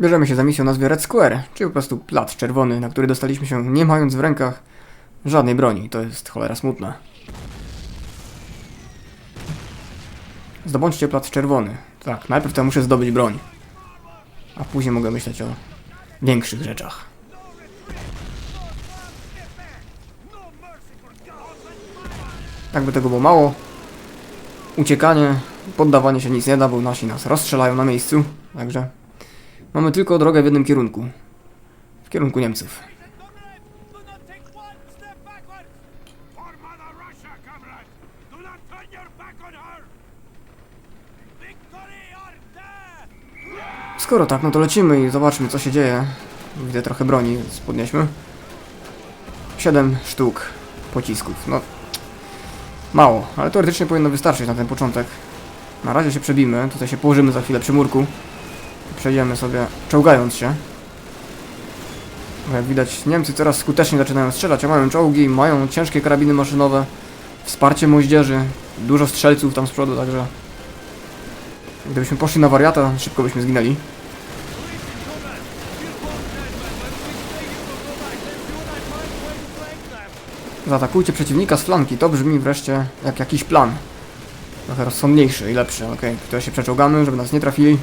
Bierzemy się za misję o nazwie Red Square, czyli po prostu plac czerwony, na który dostaliśmy się nie mając w rękach żadnej broni. To jest cholera smutne. Zdobądźcie plac czerwony. Tak, najpierw to muszę zdobyć broń. A później mogę myśleć o większych rzeczach. Jakby tego było mało, uciekanie, poddawanie się nic nie da, bo nasi nas rozstrzelają na miejscu. Także mamy tylko drogę w jednym kierunku. W kierunku Niemców. Skoro tak, no to lecimy i zobaczmy co się dzieje. Widzę trochę broni, więc podnieśmy. 7 sztuk pocisków. No, mało, ale teoretycznie powinno wystarczyć na ten początek. Na razie się przebijmy, tutaj się położymy za chwilę przy murku. Przejdziemy sobie czołgając się. Bo jak widać, Niemcy coraz skuteczniej zaczynają strzelać, a mają czołgi, mają ciężkie karabiny maszynowe, wsparcie moździerzy, dużo strzelców tam z przodu, także Gdybyśmy poszli na wariata, szybko byśmy zginęli. Zaatakujcie przeciwnika z flanki. To brzmi wreszcie jak jakiś plan. Trochę rozsądniejszy i lepszy. Okej, tutaj się przeczołgamy, żeby nas nie trafili.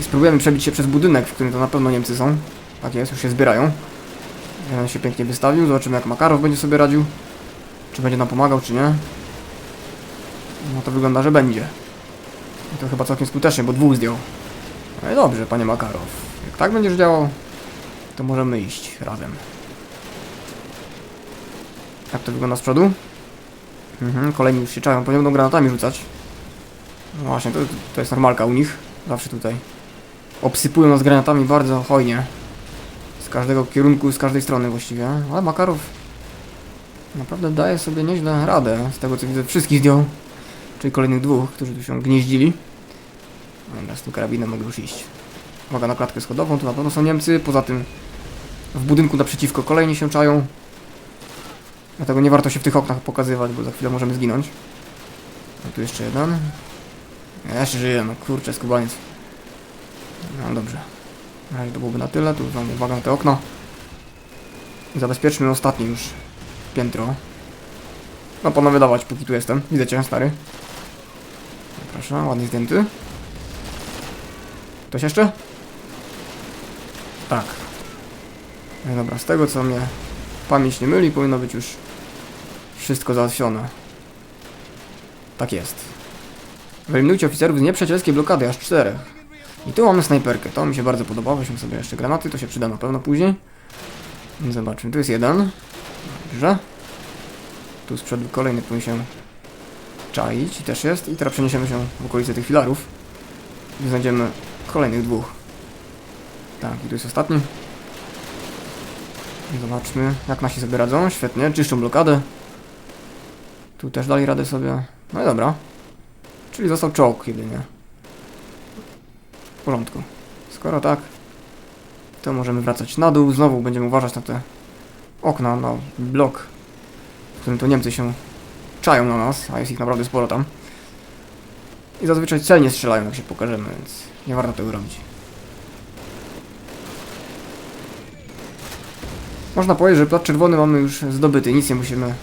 I spróbujemy przebić się przez budynek, w którym to na pewno Niemcy są. Tak jest, już się zbierają. Jeden się pięknie wystawił. Zobaczymy jak Makarow będzie sobie radził. Czy będzie nam pomagał, czy nie. No to wygląda, że będzie. I to chyba całkiem skutecznie, bo dwóch zdjął. No i dobrze, panie Makarow. Jak tak będziesz działał, to możemy iść razem. Jak to wygląda z przodu? Mhm, kolejni już się czają, pewnie będą granatami rzucać. No właśnie, to, to jest normalka u nich. Zawsze tutaj. Obsypują nas granatami bardzo hojnie. Z każdego kierunku, z każdej strony właściwie. Ale Makarow naprawdę daje sobie nieźle radę. Z tego co widzę, wszystkich zdjął. Czyli kolejnych dwóch, którzy tu się gnieździli. Dobra, z tym karabinem mogę już iść. Uwaga na klatkę schodową, tu na pewno są Niemcy. Poza tym w budynku naprzeciwko kolejni się czają. Dlatego nie warto się w tych oknach pokazywać, bo za chwilę możemy zginąć. A tu jeszcze jeden. Ja jeszcze żyję, no kurczę, skubaniec. No dobrze. To byłoby na tyle. Tu znowu uwaga na te okno. Zabezpieczmy ostatnie już piętro. No panowie dawać, póki tu jestem. Widzę cię, stary. Proszę, ładnie zdjęty. Ktoś jeszcze? Tak. No dobra, z tego co mnie pamięć nie myli, powinno być już wszystko załatwione. Tak jest. Wyeliminujcie oficerów z nieprzyjacielskiej blokady, aż czterech. I tu mamy snajperkę, to mi się bardzo podoba. Weźmy sobie jeszcze granaty, to się przyda na pewno później. Zobaczmy, tu jest jeden. Dobrze. Tu z przodu kolejny powinien się czaić i też jest. I teraz przeniesiemy się w okolice tych filarów. Gdzie znajdziemy kolejnych dwóch. Tak, i tu jest ostatni. I Zobaczmy, jak nasi sobie radzą. Świetnie, czyszczą blokadę. Tu też dali radę sobie. No i dobra. Czyli został czołg jedynie. Porządku. Skoro tak, to możemy wracać na dół. Znowu będziemy uważać na te okna, na blok w którym to Niemcy się czają na nas, a jest ich naprawdę sporo tam. I zazwyczaj celnie strzelają, jak się pokażemy, więc nie warto tego robić. Można powiedzieć, że plat czerwony mamy już zdobyty, nic nie musimy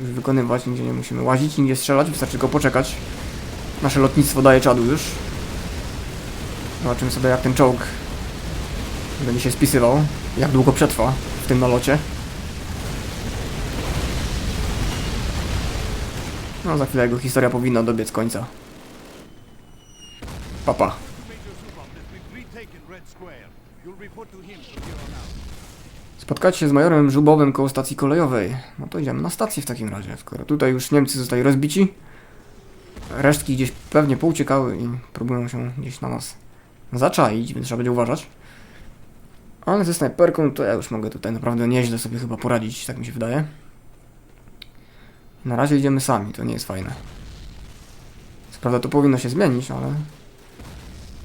już wykonywać, nigdzie nie musimy łazić, nigdzie strzelać, wystarczy tylko poczekać. Nasze lotnictwo daje czadu już. Zobaczymy sobie jak ten czołg będzie się spisywał, jak długo przetrwa w tym nalocie. No za chwilę jego historia powinna dobiec końca. Papa. Spotkać się z majorem Żubowym koło stacji kolejowej. No to idziemy na stację w takim razie, skoro tutaj już Niemcy zostali rozbici. Resztki gdzieś pewnie pouciekały i próbują się gdzieś na nas zaczaić, więc trzeba będzie uważać. Ale ze snajperką to ja już mogę tutaj naprawdę nieźle sobie chyba poradzić, tak mi się wydaje. Na razie idziemy sami, to nie jest fajne. Co prawda to powinno się zmienić, ale...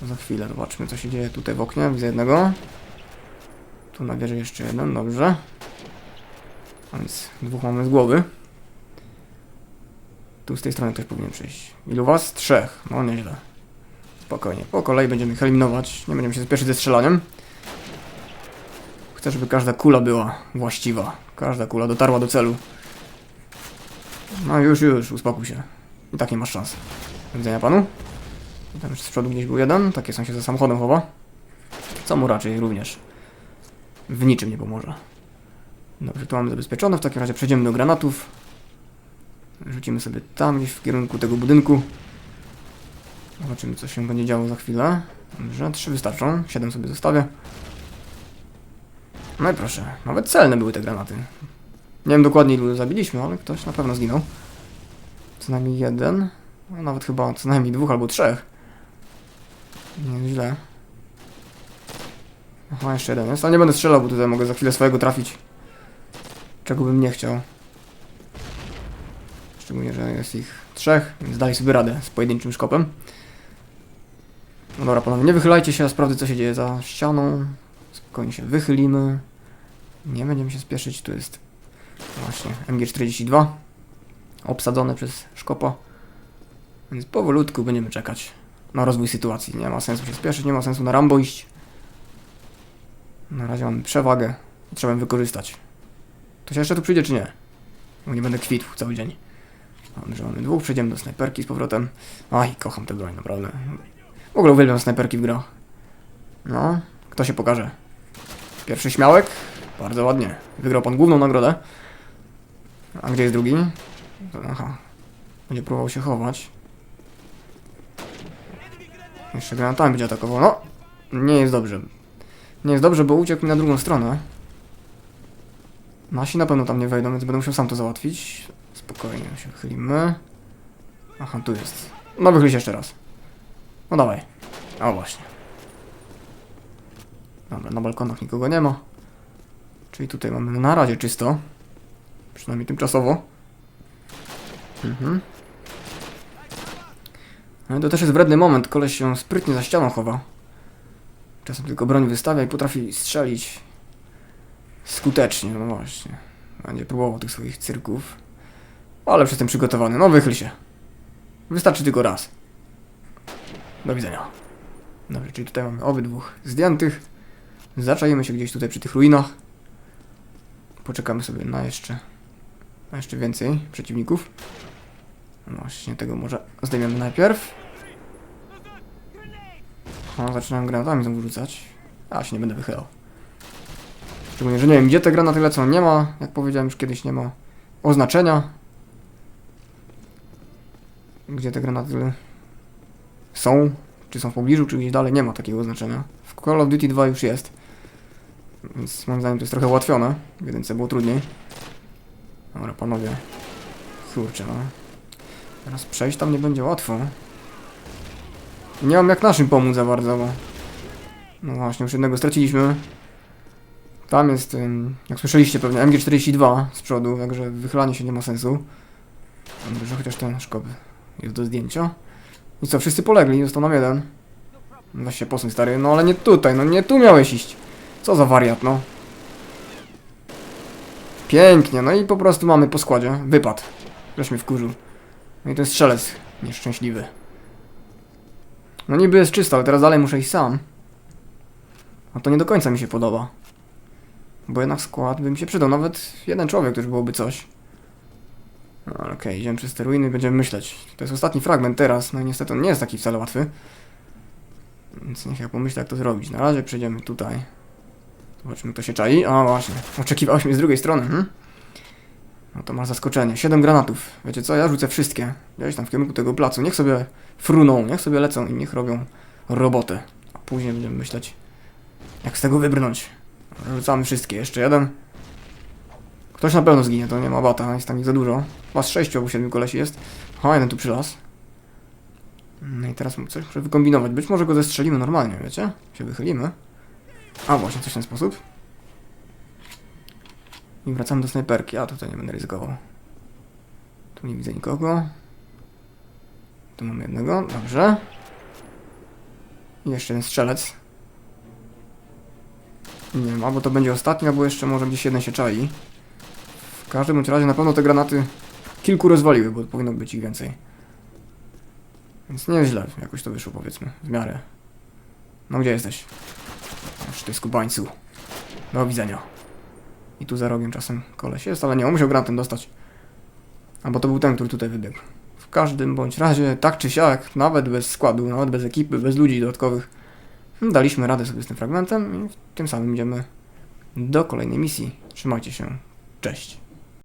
Za chwilę zobaczmy co się dzieje tutaj w oknie, widzę jednego. Tu na wieży jeszcze jeden, dobrze. A więc dwóch mamy z głowy. Tu z tej strony ktoś powinien przyjść. Ilu was? Trzech. No nieźle. Spokojnie, po kolei będziemy ich eliminować. Nie będziemy się spieszyć ze strzelaniem. Chcę, żeby każda kula była właściwa. Każda kula dotarła do celu. No już, już, uspokój się. I tak nie masz szans. Widzenia panu. Tam z przodu gdzieś był jeden. Takie są się za samochodem chowa. Co mu raczej również w niczym nie pomoże. Dobrze, tu mamy zabezpieczone. W takim razie przejdziemy do granatów. Rzucimy sobie tam gdzieś w kierunku tego budynku. Zobaczymy, co się będzie działo za chwilę. Dobrze, trzy wystarczą. Siedem sobie zostawię. No i proszę, nawet celne były te granaty. Nie wiem dokładnie ilu zabiliśmy, ale ktoś na pewno zginął. Co najmniej jeden. No, nawet chyba co najmniej dwóch albo trzech. Nieźle. Aha, jeszcze jeden jest. Ale nie będę strzelał, bo tutaj mogę za chwilę swojego trafić. Czego bym nie chciał. Szczególnie, że jest ich trzech, więc dali sobie radę z pojedynczym szkopem. No dobra, panowie, nie wychylajcie się, ja sprawdzę co się dzieje za ścianą. Spokojnie się wychylimy. Nie będziemy się spieszyć, tu jest właśnie MG42 obsadzone przez szkopa. Więc powolutku będziemy czekać na rozwój sytuacji. Nie ma sensu się spieszyć, nie ma sensu na Rambo iść. Na razie mamy przewagę i trzeba ją wykorzystać. To się jeszcze tu przyjdzie, czy nie? Bo nie będę kwitł cały dzień. Mamy, że mamy dwóch, przejdziemy do snajperki z powrotem. Aj, kocham tę broń, naprawdę. W ogóle uwielbiam snajperki w grach. No, kto się pokaże? Pierwszy śmiałek? Bardzo ładnie. Wygrał pan główną nagrodę. A gdzie jest drugi? Aha. Będzie próbował się chować. Jeszcze granatami będzie atakował. No, nie jest dobrze. Nie jest dobrze, bo uciekł mi na drugą stronę. Nasi na pewno tam nie wejdą, więc będę musiał sam to załatwić. Spokojnie się wychylimy. Aha, tu jest. No wychyl się jeszcze raz. No dawaj. O właśnie. Dobra, na balkonach nikogo nie ma. Czyli tutaj mamy na razie czysto. Przynajmniej tymczasowo. Mhm. Ale to też jest wredny moment. Koleś się sprytnie za ścianą chowa. Czasem tylko broń wystawia i potrafi strzelić skutecznie, no właśnie. Będzie próbował tych swoich cyrków. Ale przez tym przygotowany. No wychyl się. Wystarczy tylko raz. Do widzenia. Dobrze, czyli tutaj mamy obydwóch zdjętych. Zaczajemy się gdzieś tutaj przy tych ruinach. Poczekamy sobie na jeszcze, na jeszcze więcej przeciwników. No właśnie, tego może zdejmiemy najpierw. O, zaczynam granatami znowu rzucać. A się nie będę wychylał. Szczególnie, że nie wiem, gdzie te granaty lecą. Nie ma, jak powiedziałem już kiedyś, nie ma oznaczenia. Gdzie te granaty są, czy są w pobliżu, czy gdzieś dalej, nie ma takiego oznaczenia. W Call of Duty 2 już jest. Więc moim zdaniem to jest trochę ułatwione. W jedynce było trudniej. Dobra, panowie. Kurczę, no. Teraz przejść tam nie będzie łatwo. Nie mam jak naszym pomóc za bardzo, bo... No właśnie, już jednego straciliśmy. Tam jest, jak słyszeliście pewnie, MG42 z przodu, także wychylanie się nie ma sensu. Dobrze, chociaż ten szkop jest do zdjęcia. I co, wszyscy polegli, został nam jeden. Weź się posuń stary, no ale nie tutaj, no nie tu miałeś iść. Co za wariat, no. Pięknie, no i po prostu mamy po składzie. Wypad. Żeś mnie wkurzył. No i jest strzelec nieszczęśliwy. No niby jest czysto, ale teraz dalej muszę iść sam. A to nie do końca mi się podoba. Bo jednak skład by mi się przydał, nawet jeden człowiek, już byłoby coś. No okej, idziemy przez te ruiny, będziemy myśleć. To jest ostatni fragment teraz, no i niestety on nie jest taki wcale łatwy. Więc niech ja pomyślę jak to zrobić. Na razie przejdziemy tutaj. Zobaczymy kto się czai. A właśnie, oczekiwałeś mnie z drugiej strony, hm? No to masz zaskoczenie. Siedem granatów. Wiecie co, ja rzucę wszystkie. Gdzieś tam w kierunku tego placu. Niech sobie fruną, niech sobie lecą i niech robią robotę. A później będziemy myśleć, jak z tego wybrnąć. Rzucamy wszystkie. Jeszcze jeden. Ktoś na pewno zginie, to nie ma bata, jest tam ich za dużo. Was sześciu albo siedmiu kolesi jest. Ha, jeden tu przylas. No i teraz coś muszę wykombinować. Być może go zestrzelimy normalnie, wiecie? Się wychylimy. A właśnie, coś w ten sposób. I wracamy do snajperki. A tutaj nie będę ryzykował. Tu nie widzę nikogo. Tu mamy jednego, dobrze. I jeszcze jeden strzelec. Nie wiem, albo to będzie ostatni, albo jeszcze może gdzieś jeden się czai. W każdym bądź razie na pewno te granaty kilku rozwaliły, bo powinno być ich więcej. Więc nieźle jakoś to wyszło, powiedzmy, w miarę. No gdzie jesteś? Aż ty skubańcu. Do widzenia. I tu za rogiem czasem koleś jest, ale nie, on musiał grantem dostać. Albo to był ten, który tutaj wybiegł. W każdym bądź razie, tak czy siak, nawet bez składu, nawet bez ekipy, bez ludzi dodatkowych, daliśmy radę sobie z tym fragmentem i tym samym idziemy do kolejnej misji. Trzymajcie się. Cześć.